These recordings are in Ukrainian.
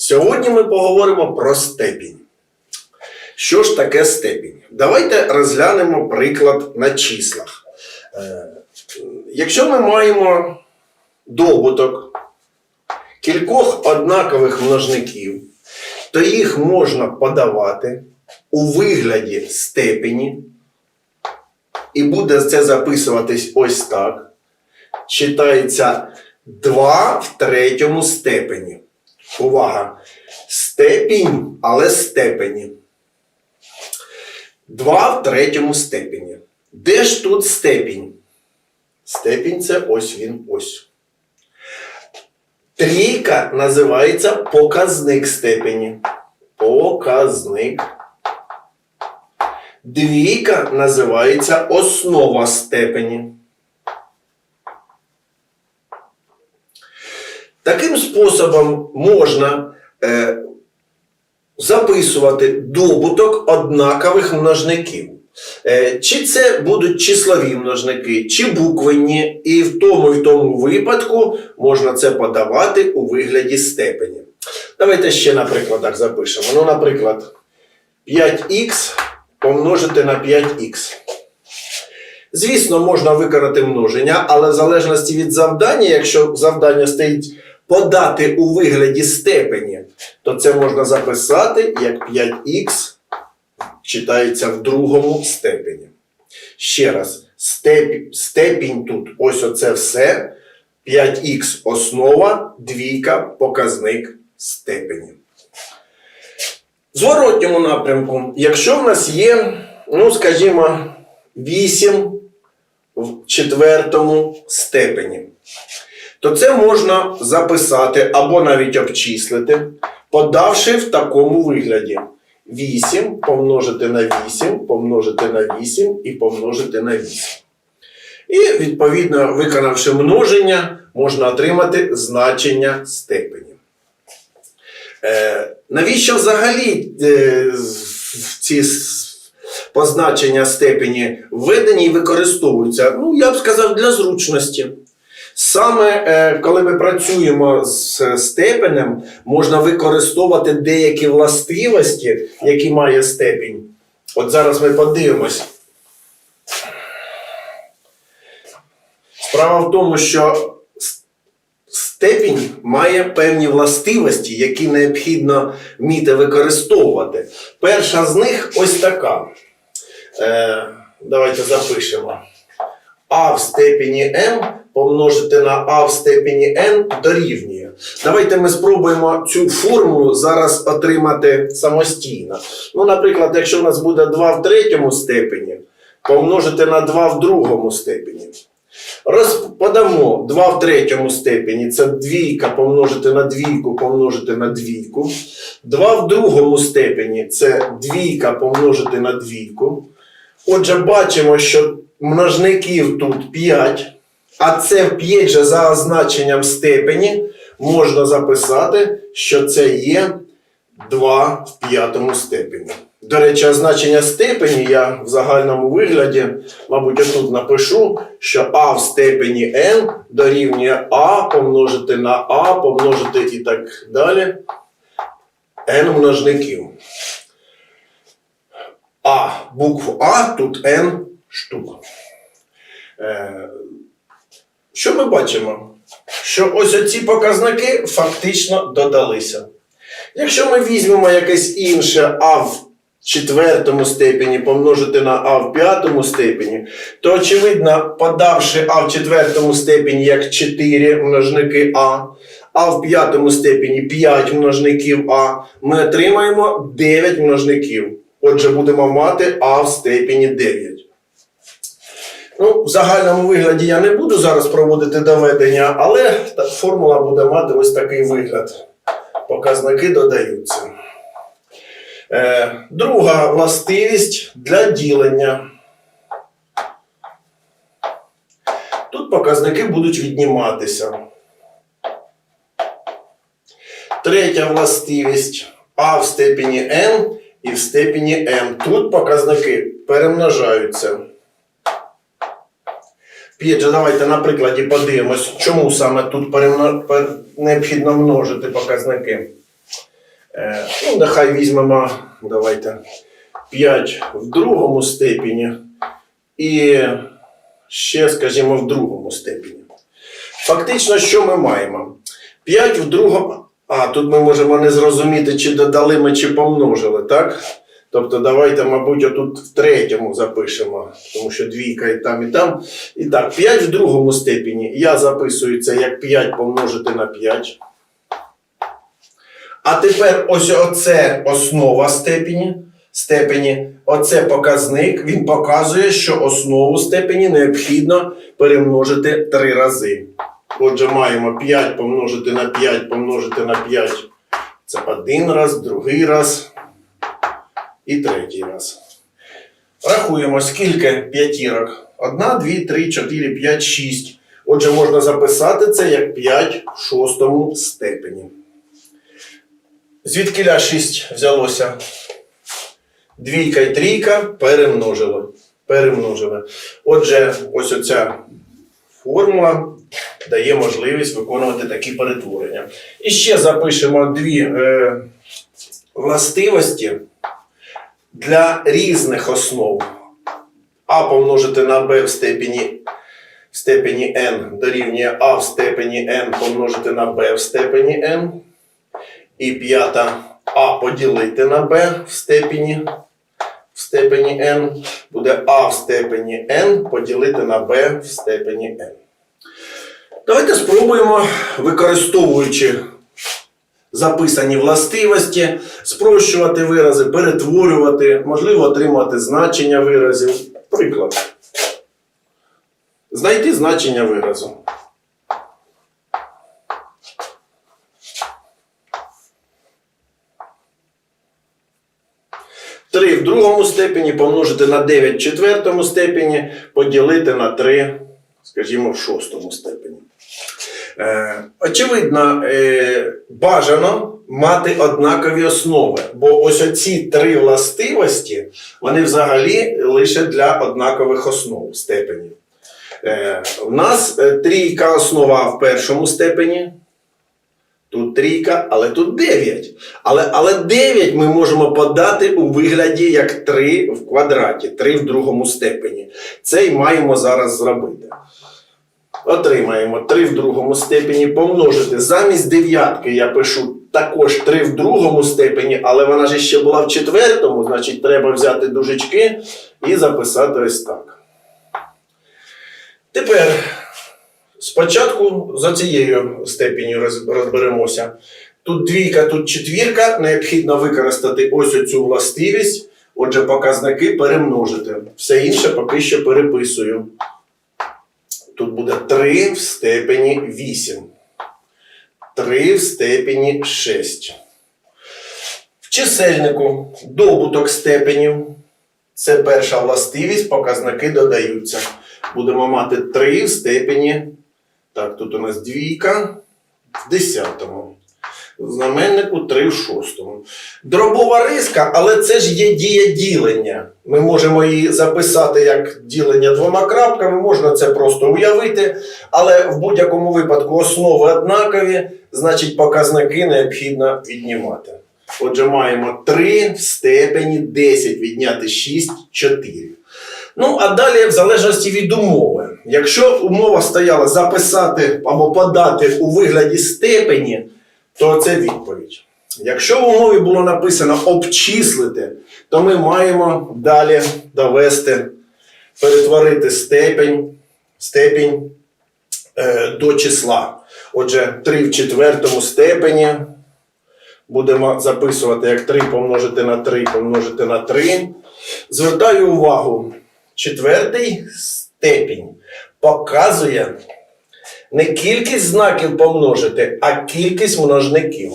Сьогодні ми поговоримо про степінь. Що ж таке степінь? Давайте розглянемо приклад на числах. Е, Якщо ми маємо добуток кількох однакових множників, то їх можна подавати у вигляді степені, і буде це записуватись ось так. Читається 2 в третьому степені. Увага! Степінь, але степені. 2 в третьому степені. Де ж тут степінь? Степінь це ось він ось. Трійка називається показник степені. Показник. Двійка називається основа степені. Таким способом можна е, записувати добуток однакових множників. Е, чи це будуть числові множники, чи буквенні, і в тому і в тому випадку можна це подавати у вигляді степені. Давайте ще на прикладах запишемо. Ну, наприклад, 5х помножити на 5х. Звісно, можна виконати множення, але в залежності від завдання, якщо завдання стоїть подати у вигляді степені, то це можна записати як 5х читається в другому степені. Ще раз, степ, степінь тут ось оце все. 5х основа, двійка показник степені. В зворотньому напрямку, якщо в нас є, ну, скажімо, 8 в четвертому степені, то це можна записати або навіть обчислити, подавши в такому вигляді. 8 помножити на 8, помножити на 8 і помножити на 8. І, відповідно, виконавши множення, можна отримати значення степені. Е, навіщо взагалі е, ці позначення степені введені і використовуються? Ну, я б сказав, для зручності. Саме е, коли ми працюємо з степенем, можна використовувати деякі властивості, які має степінь. От зараз ми подивимось. Справа в тому, що степінь має певні властивості, які необхідно вміти використовувати. Перша з них ось така. Е, давайте запишемо. А в степені m помножити на а в степені n дорівнює. Давайте ми спробуємо цю формулу зараз отримати самостійно. Ну, наприклад, якщо у нас буде 2 в третьому степені, помножити на 2 в другому степені. Розпадамо 2 в третьому степені це двійка помножити на двійку, помножити на двійку. 2 в другому степені це двійка помножити на двійку. Отже, бачимо, що множників тут 5, а це 5 же за означенням степені можна записати, що це є 2 в п'ятому степені. До речі, означення степені я в загальному вигляді, мабуть, отут напишу, що а в степені n дорівнює а помножити на а помножити і так далі n множників. А букву А тут N штук. Що ми бачимо? Що ось оці показники фактично додалися. Якщо ми візьмемо якесь інше А в четвертому степені помножити на А в п'ятому степені, то очевидно, подавши А в четвертому степені як 4 множники А, а в п'ятому степені 5 множників А, ми отримаємо 9 множників. Отже, будемо мати А в степені 9. Ну, в загальному вигляді я не буду зараз проводити доведення, але формула буде мати ось такий вигляд. Показники додаються. Е, друга властивість для ділення. Тут показники будуть відніматися. Третя властивість А в степені n і в степені m. Тут показники перемножаються. П'єтже, давайте на прикладі подивимось, чому саме тут необхідно множити показники. Е, ну, нехай візьмемо, давайте, 5 в другому степені і ще, скажімо, в другому степені. Фактично, що ми маємо? 5 в другому. А, тут ми можемо не зрозуміти, чи додали ми, чи помножили, так? Тобто, давайте, мабуть, отут в третьому запишемо, тому що двійка і там, і там. І так, 5 в другому степені. Я записую це як 5 помножити на 5. А тепер ось оце основа степені. степені. Оце показник. Він показує, що основу степені необхідно перемножити 3 рази. Отже, маємо 5 помножити на 5 помножити на 5. Це один раз, другий раз і третій раз. Рахуємо, скільки п'ятірок? Одна, дві, три, чотири, п'ять, шість. Отже, можна записати це як 5 в шостому степені. Звідкиля 6 взялося? Двійка і трійка перемножили. перемножили. Отже, ось оця формула дає можливість виконувати такі перетворення. І ще запишемо дві е, властивості для різних основ. А помножити на b в степені, в степені n дорівнює а в степені n помножити на b в степені n. І п'ята а поділити на b в степені, в степені n буде а в степені n поділити на b в степені n. Давайте спробуємо, використовуючи записані властивості, спрощувати вирази, перетворювати, можливо, отримати значення виразів. Приклад. Знайти значення виразу. Три в другому степені помножити на 9 в четвертому степені, поділити на 3, скажімо, в шостому степені. Е, очевидно, е, бажано мати однакові основи, бо ось оці три властивості, вони взагалі лише для однакових основ степенів. Е, у нас трійка основа в першому степені. Тут трійка, але тут 9. Але, але 9 ми можемо подати у вигляді як 3 в квадраті, 3 в другому степені. Це й маємо зараз зробити. Отримаємо 3 в другому степені помножити. Замість дев'ятки я пишу також 3 в другому степені, але вона ж ще була в четвертому, значить треба взяти дужечки і записати ось так. Тепер спочатку за цією степеню розберемося. Тут двійка, тут четвірка. Необхідно використати ось оцю властивість. Отже, показники перемножити. Все інше поки що переписую. Тут буде 3 в степені 8. 3 в степені 6. В чисельнику добуток степенів. Це перша властивість, показники додаються. Будемо мати 3 в степені. Так, тут у нас двійка в десятому. Знаменнику 3 в шостому. Дробова риска, але це ж є дія ділення. Ми можемо її записати як ділення двома крапками, можна це просто уявити, але в будь-якому випадку основи однакові, значить показники необхідно віднімати. Отже, маємо 3 в степені 10 відняти 6 4. Ну, а далі, в залежності від умови. Якщо умова стояла записати або подати у вигляді степені, то це відповідь. Якщо в умові було написано обчислити, то ми маємо далі довести, перетворити степень, степінь е, до числа. Отже, 3 в четвертому степені будемо записувати як 3 помножити на 3 помножити на 3. Звертаю увагу, четвертий степінь показує не кількість знаків помножити, а кількість множників.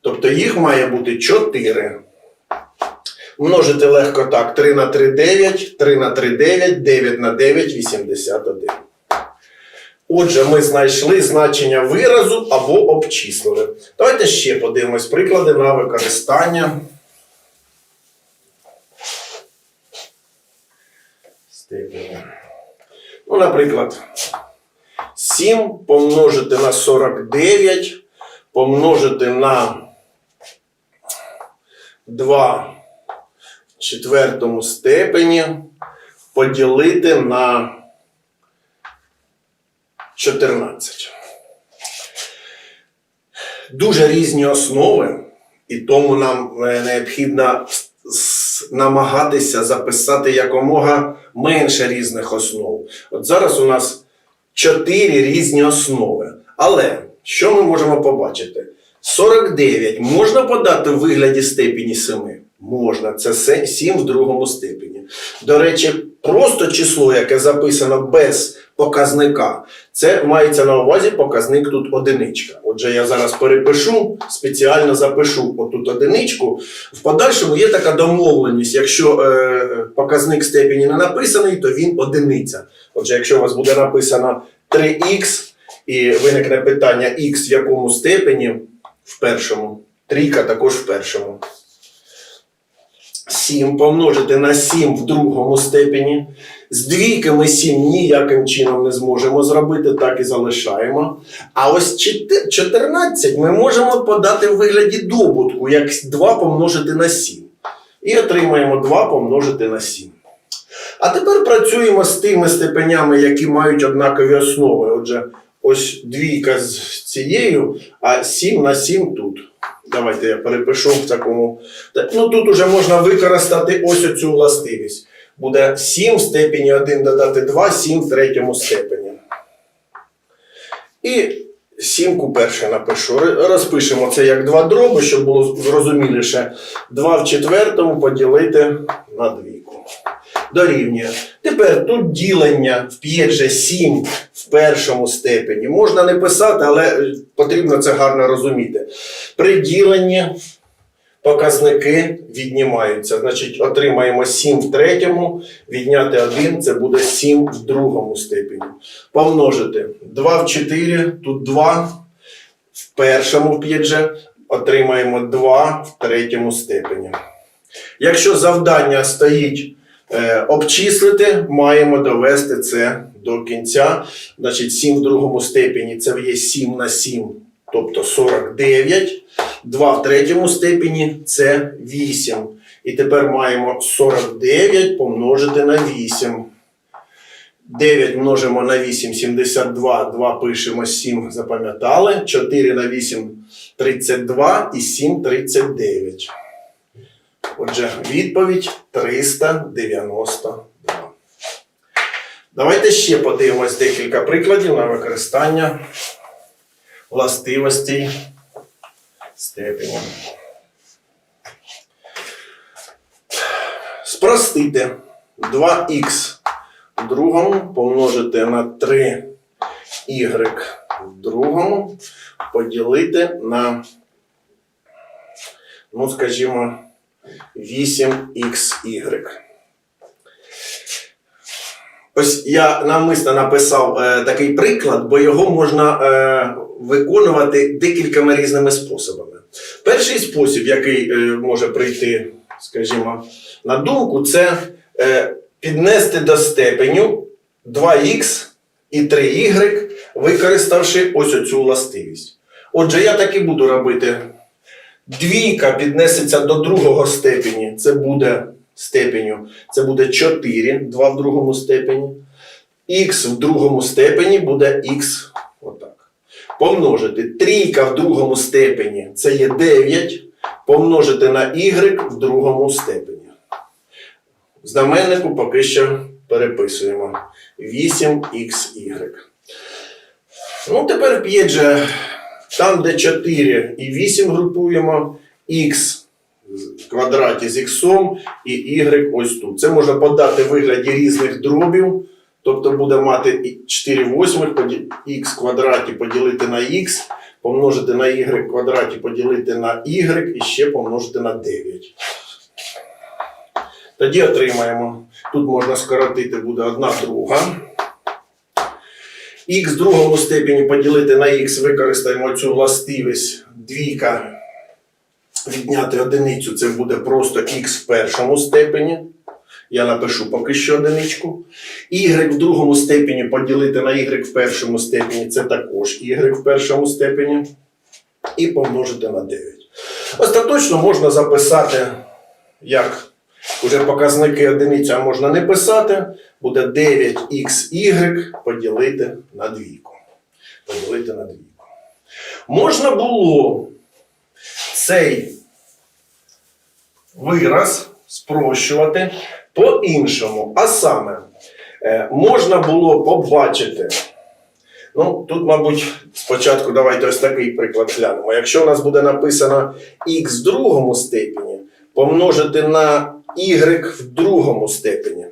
Тобто їх має бути 4. Множити легко так. 3 на 3 9, 3 на 3 9, 9 на 9 81. Отже, ми знайшли значення виразу або обчислили. Давайте ще подивимось приклади на використання. Ну, наприклад, 7 помножити на 49, помножити на 2 в четвертому степені поділити на 14. Дуже різні основи, і тому нам е, необхідно намагатися записати якомога менше різних основ. От зараз у нас чотири різні основи. Але що ми можемо побачити? 49 можна подати в вигляді степені 7? Можна. Це 7 в другому степені. До речі, просто число, яке записано без показника, це мається на увазі показник тут одиничка. Отже, я зараз перепишу, спеціально запишу отут одиничку. В подальшому є така домовленість. Якщо е, показник степені не написаний, то він одиниця. Отже, якщо у вас буде написано 3х і виникне питання х в якому степені в першому, трійка також в першому. 7 помножити на 7 в другому степені. З двійки ми 7 ніяким чином не зможемо зробити, так і залишаємо. А ось 14 ми можемо подати в вигляді добутку, як 2 помножити на 7. І отримаємо 2 помножити на 7. А тепер працюємо з тими степенями, які мають однакові основи. Отже, ось двійка з цією, а 7 на 7 тут. Давайте я перепишу в такому. Ну тут уже можна використати ось оцю властивість. Буде 7 в степені 1 додати 2, 7 в третьому степені. І сімку перше напишу. Розпишемо це як два дроби, щоб було зрозуміліше. 2 в четвертому поділити на двійку. Дорівнює. Тепер тут ділення в 5 же 7 в першому степені. Можна не писати, але е, потрібно це гарно розуміти. При діленні показники віднімаються. Значить, отримаємо 7 в третьому, відняти 1 це буде 7 в другому степені. Помножити 2 в 4, тут 2 в першому в 5 же, отримаємо 2 в третьому степені. Якщо завдання стоїть обчислити, маємо довести це до кінця. Значить, 7 в другому степені це є 7 на 7, тобто 49. 2 в третьому степені це 8. І тепер маємо 49 помножити на 8. 9 множимо на 8, 72, 2 пишемо, 7 запам'ятали. 4 на 8 32 і 7 39. Отже, відповідь 392. Давайте ще подивимось декілька прикладів на використання властивостей степені. Спростити 2х в другому помножити на 3y в другому поділити на, ну, скажімо, 8xy. Ось я навмисно написав е, такий приклад, бо його можна е, виконувати декількома різними способами. Перший спосіб, який е, може прийти, скажімо, на думку, це е, піднести до степеню 2х і 3y, використавши ось оцю властивість. Отже, я так і буду робити. Двійка піднесеться до другого степені, це буде степеню, це буде 4, 2 в другому степені. Х в другому степені буде х отак. Помножити трійка в другому степені це є 9, помножити на y в другому степені. Знаменнику поки що переписуємо 8xy. Ну, тепер п'ять же там, де 4 і 8 групуємо, х в квадраті з х і y ось тут. Це можна подати в вигляді різних дробів. Тобто буде мати і 4 восьмих х квадраті поділити на х, помножити на y квадраті поділити на y і ще помножити на 9. Тоді отримаємо. Тут можна скоротити буде 1 друга. Х в другому степені поділити на х використаємо цю властивість двійка відняти одиницю, це буде просто х в першому степені. Я напишу поки що одиничку. Y в другому степені поділити на y в першому степені це також y в першому степені. І помножити на 9. Остаточно можна записати, як уже показники одиниці, а можна не писати, буде 9xy поділити на двійку. Поділити на двійку. Можна було цей вираз спрощувати по-іншому. А саме, е, можна було побачити. Ну, тут, мабуть, спочатку давайте ось такий приклад глянемо. Якщо у нас буде написано х в другому степені, помножити на y в другому степені.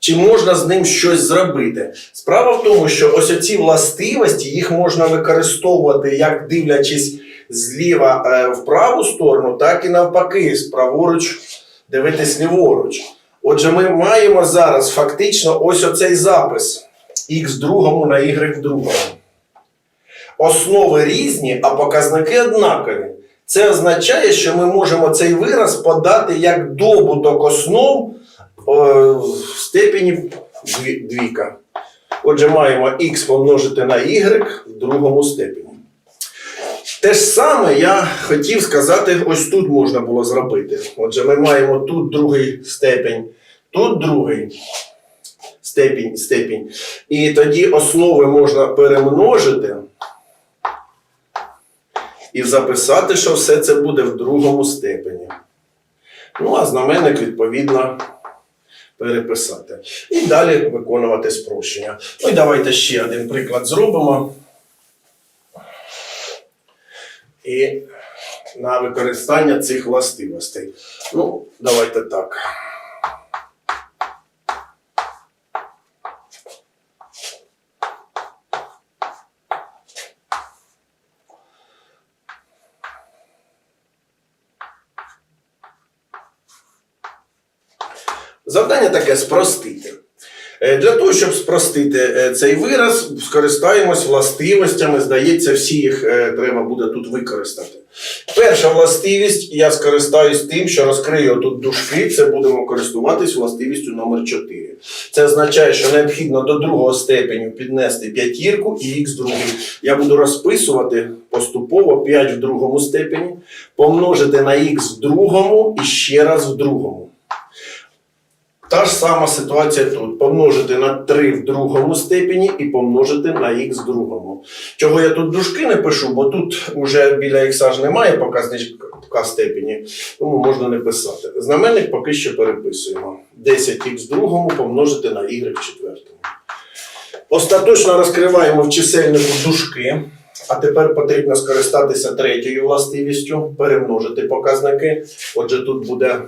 Чи можна з ним щось зробити? Справа в тому, що ось ці властивості їх можна використовувати як дивлячись зліва е, в праву сторону, так і навпаки, праворуч дивитись ліворуч. Отже, ми маємо зараз фактично ось оцей запис х другому на y другому. Основи різні, а показники однакові. Це означає, що ми можемо цей вираз подати як добуток основ в степені дві- двійка. Отже, маємо х помножити на y в другому степені. Те ж саме я хотів сказати, ось тут можна було зробити. Отже, ми маємо тут другий степень, тут другий степінь, степінь. І тоді основи можна перемножити і записати, що все це буде в другому степені. Ну, а знаменник, відповідно, переписати. І далі виконувати спрощення. Ну і давайте ще один приклад зробимо. І на використання цих властивостей. Ну, давайте так. Завдання таке спростити. Е, Для того, щоб спростити е, цей вираз, скористаємось властивостями. Здається, всі їх е, треба буде тут використати. Перша властивість, я скористаюсь тим, що розкрию тут дужки, це будемо користуватись властивістю номер 4. Це означає, що необхідно до другого степеню піднести п'ятірку і х другий. Я буду розписувати поступово 5 в другому степені, помножити на х в другому і ще раз в другому. Та ж сама ситуація тут. Помножити на 3 в другому степені і помножити на х в другому. Чого я тут дужки не пишу, бо тут уже біля х ж немає показника степені, тому можна не писати. Знаменник поки що переписуємо. 10х в другому помножити на y в четвертому. Остаточно розкриваємо в чисельнику дужки. А тепер потрібно скористатися третьою властивістю, перемножити показники. Отже, тут буде.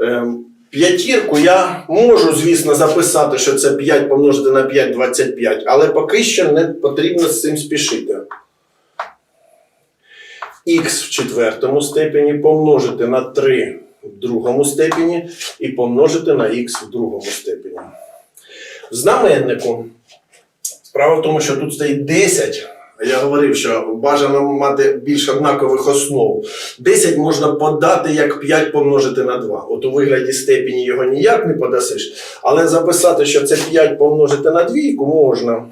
ем, П'ятірку я можу, звісно, записати, що це 5 помножити на 5 25, але поки що не потрібно з цим спішити. Х в четвертому степені помножити на 3 в другому степені і помножити на х в другому степені. В знаменнику справа в тому, що тут стоїть 10. Я говорив, що бажано мати більш однакових основ. 10 можна подати як 5 помножити на 2. От у вигляді степені його ніяк не подасиш, але записати, що це 5 помножити на двійку можна.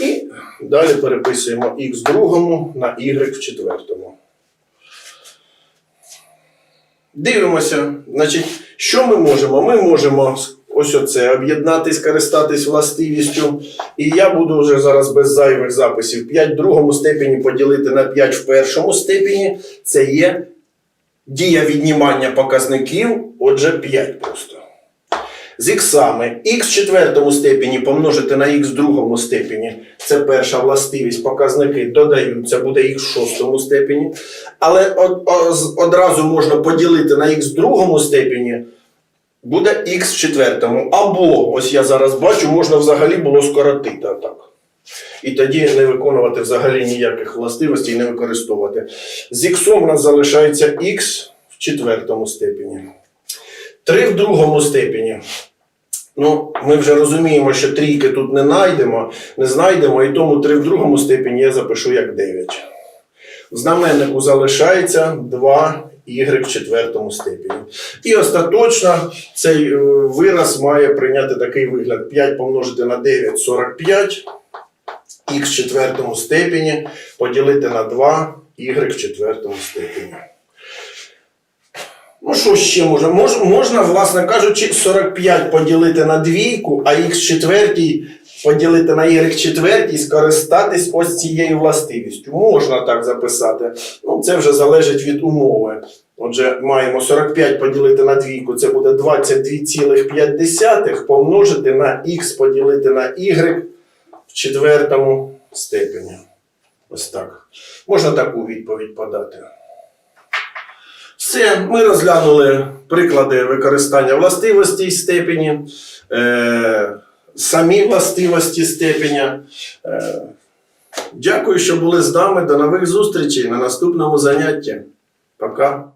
І далі переписуємо х в другому на y в четвертому. Дивимося, значить, що ми можемо? Ми можемо ось оце об'єднати, скористатись властивістю. І я буду вже зараз без зайвих записів. 5 в другому степені поділити на 5 в першому степені. Це є дія віднімання показників, отже, 5 просто. З іксами х в четвертому степені помножити на х в другому степені. Це перша властивість. Показники додаються, буде х в шостому степені. Але одразу можна поділити на х в другому степені. Буде х в четвертому. Або, ось я зараз бачу, можна взагалі було скоротити так. І тоді не виконувати взагалі ніяких властивостей, і не використовувати. З х у нас залишається х в четвертому степені. 3 в другому степені. Ну, ми вже розуміємо, що трійки тут не знайдемо, не знайдемо, і тому 3 в другому степені я запишу як 9. В знаменнику залишається 2 y в четвертому степені. І остаточно цей е, вираз має прийняти такий вигляд: 5 помножити на 9 45, х в четвертому степені поділити на 2 y в четвертому степені. Ну, що ще можна? Мож, можна, власне кажучи, 45 поділити на двійку, а х четвертій поділити на y четвертій, скористатись ось цією властивістю. Можна так записати. Ну, це вже залежить від умови. Отже, маємо 45 поділити на двійку, це буде 22,5 помножити на х поділити на y в четвертому степені. Ось так. Можна таку відповідь подати. Все, ми розглянули приклади використання властивостей степені, е, самі властивості степеня. Е, дякую, що були з нами. До нових зустрічей на наступному занятті. Пока.